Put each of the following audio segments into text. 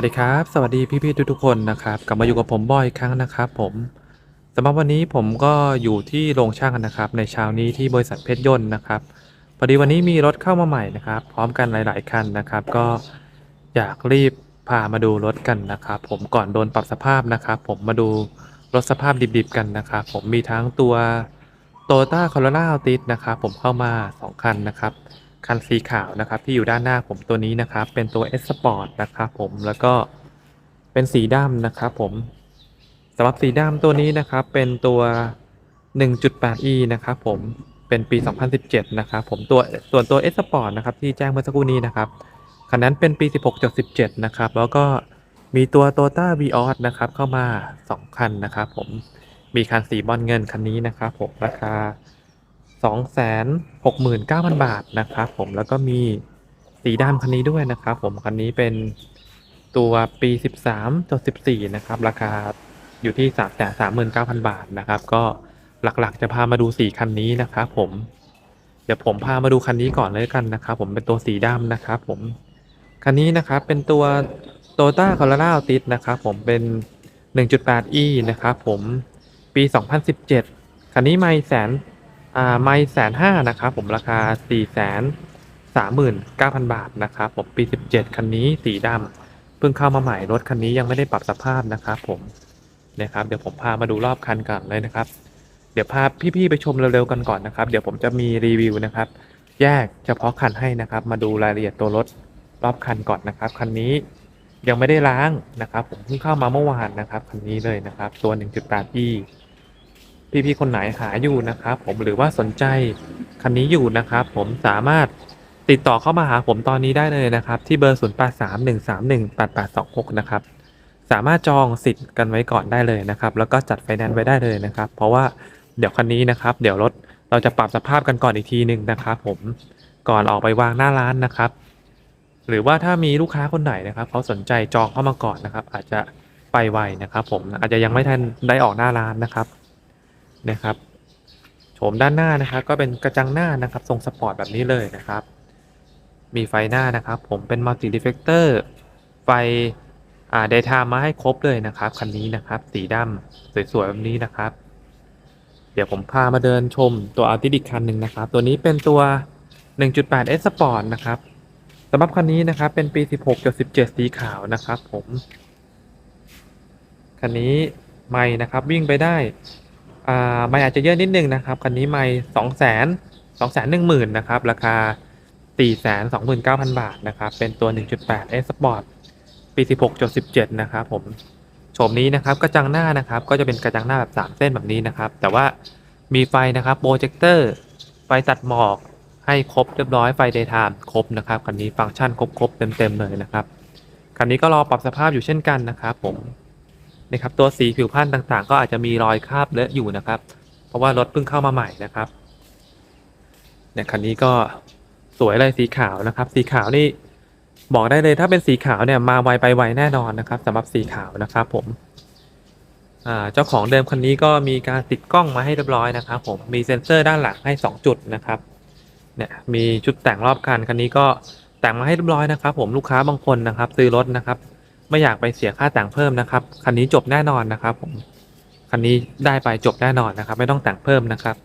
วัสดีครับ สวัสดีพี่ๆทุกๆคนนะครับ กลับมาอยู่กับผมบอยครั้งนะครับ ผมสำหรับวันนี้ผมก็อยู่ที่โรงช่างนะครับ ในเช้านี้ที่บริษัทเพชรยนต์นะครับพอดีวันนี้มีรถเข้ามาใหม่นะครับ พร้อมกันหลายๆคันนะครับ ก็อยากรีบพามาดูรถกันนะครับ ผมก่อนโดนปรับสภาพนะครับ ผมมาดูรถสภาพดิบๆกันนะครับ ผมมีทั้งตัว t o y o t a Corolla Altis นะครับ ผมเข้ามา 2 คันนะครับ คันสีขาวนะครับที่อยู่ด้านหน้าผมตัวนี้นะครับ เป็นตัว S Sport นะครับผมแล้วก็เป็นสีดำนะครับผมสำหรับสีดำตัวนี้นะครับ เป็นตัว 1.8e นะครับผมเป็นปี 2017 นะครับผมตัวส่วนตัว S Sport นะครับที่แจ้งเมื่อสักครู่นี้นะครับคันนั้นเป็นปี 16.17 นะครับ แล้วก็มีตัว Toyota Vios นะครับ เข้ามา 2 คันนะครับผมมีคันสีบอลเงินคันนี้นะครับผมราคา 269,000 บาทนะครับผมแล้วก็มีสีดำคันนี้ด้วยนะครับผมคันนี้เป็นตัวปี 13.14 นะครับ ราคาอยู่ที่ 339,000 บาทนะครับ ก็หลักๆ จะพามาดูสีคันนี้นะครับผมเดี๋ยวผมพามาดูคันนี้ก่อนเลยกันนะครับ ผมเป็นตัวสีดำนะครับ ผมคันนี้นะครับเป็นตัว Toyota Corolla Altis นะครับผมเป็น 1.8e นะครับผมปี 2017 คันนี้ไม่แสน อ่าไม่แสนห้านะครับผมราคาสี่แสนสามหมื่นเก้าพันบาทนะครับผมปีสิบเจ็ดคันนี้สีดำเพิ่งเข้ามาใหม่รถคันนี้ยังไม่ได้ปรับสภาพนะครับผมนะครับเดี๋ยวผมพามาดูรอบคันก่อนเลยนะครับ เดี๋ยวพาพี่ๆไปชมเร็วๆกันก่อนนะครับ เดี๋ยวผมจะมีรีวิวนะครับ แยกเฉพาะคันให้นะครับ มาดูรายละเอียดตัวรถรอบคันก่อนนะครับคันนี้ยังไม่ได้ล้างนะครับ ผมเพิ่งเข้ามาเมื่อวานนะครับคันนี้เลยนะครับ ตัว 1.8e พี่ๆคนไหนหาอยู่นะครับ ผมหรือว่าสนใจคันนี้อยู่นะครับ ผมสามารถติดต่อเข้ามาหาผมตอนนี้ได้เลยนะครับ ที่เบอร์ 0831318826 นะครับ สามารถจองสิทธิ์กันไว้ก่อนได้เลยนะครับ แล้วก็จัดไฟแนนซ์ไว้ได้เลยนะครับ เพราะว่าเดี๋ยวคันนี้นะครับ เดี๋ยวรถเราจะปรับสภาพกันก่อนอีกทีหนึ่งนะครับ ผมก่อนออกไปวางหน้าร้านนะครับ หรือว่าถ้ามีลูกค้าคนไหนนะครับเขาสนใจจองเข้ามาก่อนนะครับ อาจจะไปไวนะครับ ผมอาจจะยังไม่ทันได้ออกหน้าร้านนะครับ นะครับโฉมด้านหน้านะครับก็เป็นกระจังหน้านะครับทรงสปอร์ตแบบนี้เลยนะครับ มีไฟหน้านะครับ ผมเป็นมัลติดีเฟกเตอร์ไฟอ่าเดย์ไทม์มาให้ครบเลยนะครับคันนี้นะครับสีดำสวยๆแบบนี้นะครับ เดี๋ยวผมพามาเดินชมตัวอัลติดิกคันหนึ่งนะครับ ตัวนี้เป็นตัว 1.8 S Sport นะครับสำหรับคันนี้นะครับเป็นปี 16.17 สีขาวนะครับผม คันนี้ไม่นะครับวิ่งไปได้ อ่าไม่อาจจะเยอะนิดนึงนะครับคันนี้ไม่สองแสนสองแสนหนึ่งหมื่นนะครับราคาสี่แสนสองหมื่นเก้าพันบาทนะครับเป็นตัว1.8 S Sport ปี16.17นะครับผมโฉมนี้นะครับกระจังหน้านะครับก็จะเป็นกระจังหน้าแบบ3เส้นแบบนี้นะครับแต่ว่ามีไฟนะครับโปรเจคเตอร์ไฟตัดหมอกให้ครบเรียบร้อยไฟเดย์ไทม์ครบนะครับคันนี้ฟังก์ชันครบๆเต็มๆเลยนะครับคันนี้ก็รอปรับสภาพอยู่เช่นกันนะครับผม นะครับตัวสีผิวพันธุ์ต่างๆ ก็อาจจะมีรอยคราบเลอะอยู่นะครับ เพราะว่ารถเพิ่งเข้ามาใหม่นะครับเนี่ยคันนี้ก็สวยเลยสีขาวนะครับ สีขาวนี่บอกได้เลยถ้าเป็นสีขาวเนี่ยมาไวไปไวแน่นอนนะครับสำหรับสีขาวนะครับ ผมอ่าเจ้าของเดิมคันนี้ก็มีการติดกล้องมาให้เรียบร้อยนะครับ ผมมีเซ็นเซอร์ด้านหลังให้ 2 จุดนะครับเนี่ยมีชุดแต่งรอบคันคันนี้ก็แต่งมาให้เรียบร้อยนะครับ ผมลูกค้าบางคนนะครับ ซื้อรถนะครับ ไม่อยากไปเสียค่าแต่งเพิ่มนะครับคันนี้จบแน่นอนนะครับ ผมคันนี้ได้ไปจบแน่นอนนะครับ ไม่ต้องแต่งเพิ่มนะครับ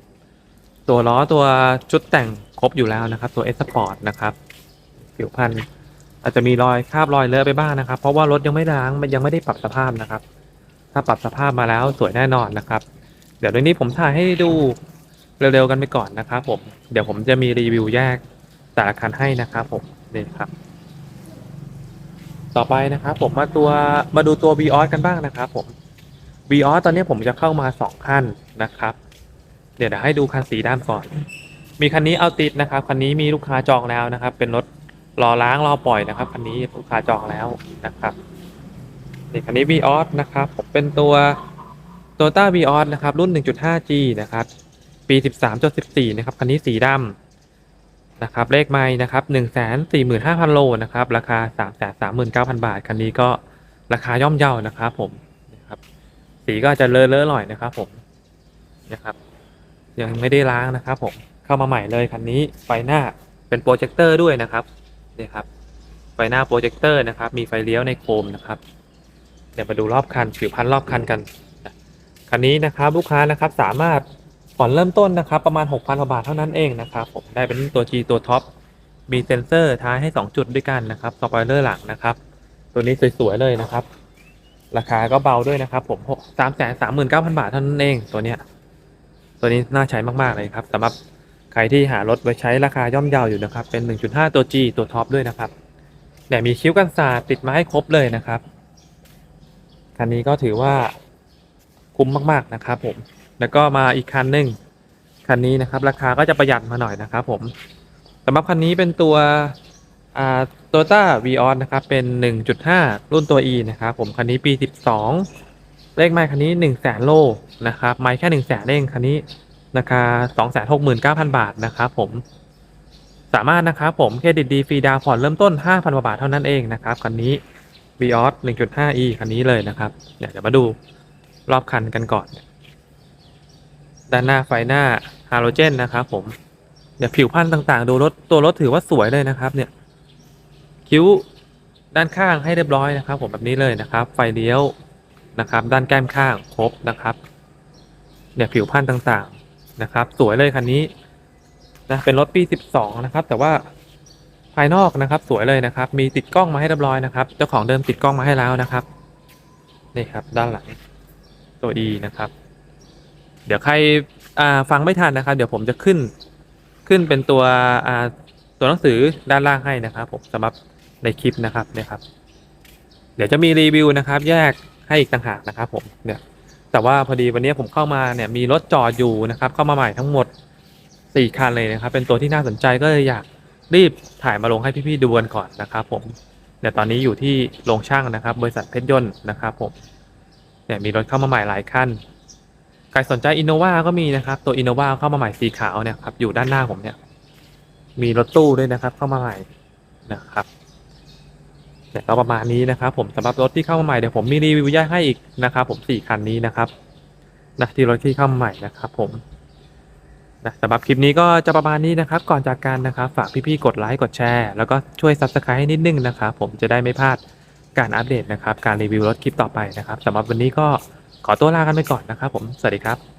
ตัวล้อตัวชุดแต่งครบอยู่แล้วนะครับ ตัว S Sport นะครับผิวพันธุ์อาจจะมีรอยคราบรอยเลอะไปบ้างนะครับ เพราะว่ารถยังไม่ล้างมันยังไม่ได้ปรับสภาพนะครับ ถ้าปรับสภาพมาแล้วสวยแน่นอนนะครับ เดี๋ยวเรื่องนี้ผมถ่ายให้ดูเร็วๆกันไปก่อนนะครับ ผม เดี๋ยวผมจะมีรีวิวแยกแต่ละคันให้นะครับ ผมนี่ครับ ต่อไปนะครับผมมาตัวมาดูตัว v ีออกันบ้างนะครับผม v ีออตอนนี้ผมจะเข้ามาสองคันนะครับ เดี๋ยวเดี๋ยวให้ดูคันสีดำก่อน มีคันนี้เอาติดนะครับ คันนี้มีลูกค้าจองแล้วนะครับ เป็นรถรอล้างรอปล่อยนะครับ คันนี้ลูกค้าจองแล้วนะครับนี่คันนี้ v ีออนะครับผมเป็นตัว t o y o t a v ีออนะครับ รุ่น 1.5G นะครับ ปี 13.14 นะครับ คันนี้สีดำ นะครับเลขไม้นะครับหนึ่งแสนสี่หมื่นห้าพันโลนะครับราคาสามแสนสามหมื่นเก้าพันบาทคันนี้ก็ราคาย่อมเยานะครับผมนะครับสีก็จะเลอะเลอะหน่อยนะครับผมนะครับ ยังไม่ได้ล้างนะครับผมเข้ามาใหม่เลยคันนี้ไฟหน้าเป็นโปรเจคเตอร์ด้วยนะครับนี่ครับไฟหน้าโปรเจคเตอร์นะครับ มีไฟเลี้ยวในโคมนะครับ เดี๋ยวมาดูรอบคันผิวพันรอบคันกันคันนี้นะครับ ลูกค้านะครับสามารถ ผ่อนเริ่มต้นนะครับประมาณ 6,000กว่าบาทเท่านั้นเองนะครับผมได้เป็นตัว G ตัวท็อปมีเซ็นเซอร์ท้ายให้ 2 จุดด้วยกันนะครับสปอยเลอร์หลังนะครับ ตัวนี้สวยๆเลยนะครับ ราคาก็เบาด้วยนะครับ ผม3 3 9 0 0 0บาทเท่านั้นเองตัวเนี้ยตัวนี้น่าใช้มากๆเลยครับสำหรับใครที่หารถไว้ใช้ราคาย่อมเยาวอยู่นะครับ เป็น 1.5 ตัว G ตัวท็อปด้วยนะครับเนี่ยมีคิ้วกันสาติดมาให้ครบเลยนะครับคันนี้ก็ถือว่าคุ้มมากๆนะครับผม แล้วก็มาอีกคันหนึ่งคันนี้นะครับ ราคาก็จะประหยัดมาหน่อยนะครับผมสำหรับคันนี้เป็นตัวอ่าโตต้าวีออสนะครับ เป็น 1.5 รุ่นตัว E นะครับ ผม คันนี้ปี 12 เลขไม้คันนี้ 1 0 0 0 0แสนโลนะครับ ไม้แค่ 1 0 0 0 0แสนเองคันนี้ราคา 269,000 บาทนะครับผม สามารถนะครับผมเครดิตดีฟรีดาวผ่อนเริ่มต้น 5,000กว่าบาทเท่านั้นเองนะครับ คันนี้ v ีออส 1.5e คันนี้เลยนะครับ เดี๋ยวมาดูรอบคันกันก่อน ด้านหน้าไฟหน้าฮาโลเจนนะครับผมเดี๋ยวผิวพันธุ์ต่างๆ ดูรถตัวรถถือว่าสวยเลยนะครับ เนี่ย คิ้วด้านข้างให้เรียบร้อยนะครับ ผมแบบนี้เลยนะครับ ไฟเลี้ยวนะครับ ด้านแก้มข้างครบนะครับเนี่ยผิวพันธุ์ต่างๆนะครับ สวยเลยคันนี้นะเป็นรถปี 12 นะครับ แต่ว่าภายนอกนะครับ สวยเลยนะครับ มีติดกล้องมาให้เรียบร้อยนะครับ เจ้าของเดิมติดกล้องมาให้แล้วนะครับ นี่ครับ ด้านหลังตัว E นะครับ เดี๋ยวใครฟังไม่ทันนะครับ เดี๋ยวผมจะขึ้นขึ้นเป็นตัวตัวหนังสือด้านล่างให้นะครับผมสำหรับในคลิปนะครับเนี่ยครับ เดี๋ยวจะมีรีวิวนะครับ แยกให้อีกต่างหากนะครับ ผมเนี่ย แต่ว่าพอดีวันนี้ผมเข้ามาเนี่ยมีรถจอดอยู่นะครับ เข้ามาใหม่ทั้งหมดสี่คันเลยนะครับ เป็นตัวที่น่าสนใจก็เลยอยากรีบถ่ายมาลงให้พี่ๆดูกันก่อนนะครับ ผมเดี๋ยตอนนี้อยู่ที่โรงช่างนะครับ บริษัทเพชรยนต์นะครับ ผมเนี่ยมีรถเข้ามาใหม่หลายคัน ครสนใจอินโนวาก็มีนะครับ ตัวอินโนวาเข้ามาใหม่สีขาวเนี่ยครับอยู่ด้านหน้าผมเนี่ย มีรถตู้ด้วยนะครับ เข้ามาใหม่นะครับเนี่ยก็ประมาณนี้นะครับ ผมสำหรับรถที่เข้ามาใหม่เดี๋ยวผมมีรีวิวแยกให้อีกนะครับ ผมสี่คันนี้นะครับนะที่รถที่เข้ามาใหม่นะครับ ผมนะสำหรับคลิปนี้ก็จะประมาณนี้นะครับ ก่อนจากกันนะครับ ฝากพี่ๆกดไลค์กดแชร์แล้วก็ช่วย Subscribe ให้นิดนึงนะครับ ผมจะได้ไม่พลาดการอัปเดตนะครับ การรีวิวรถคลิปต่อไปนะครับสำหรับวันนี้ก็ ขอตัวลากันไปก่อนนะครับผม สวัสดีครับ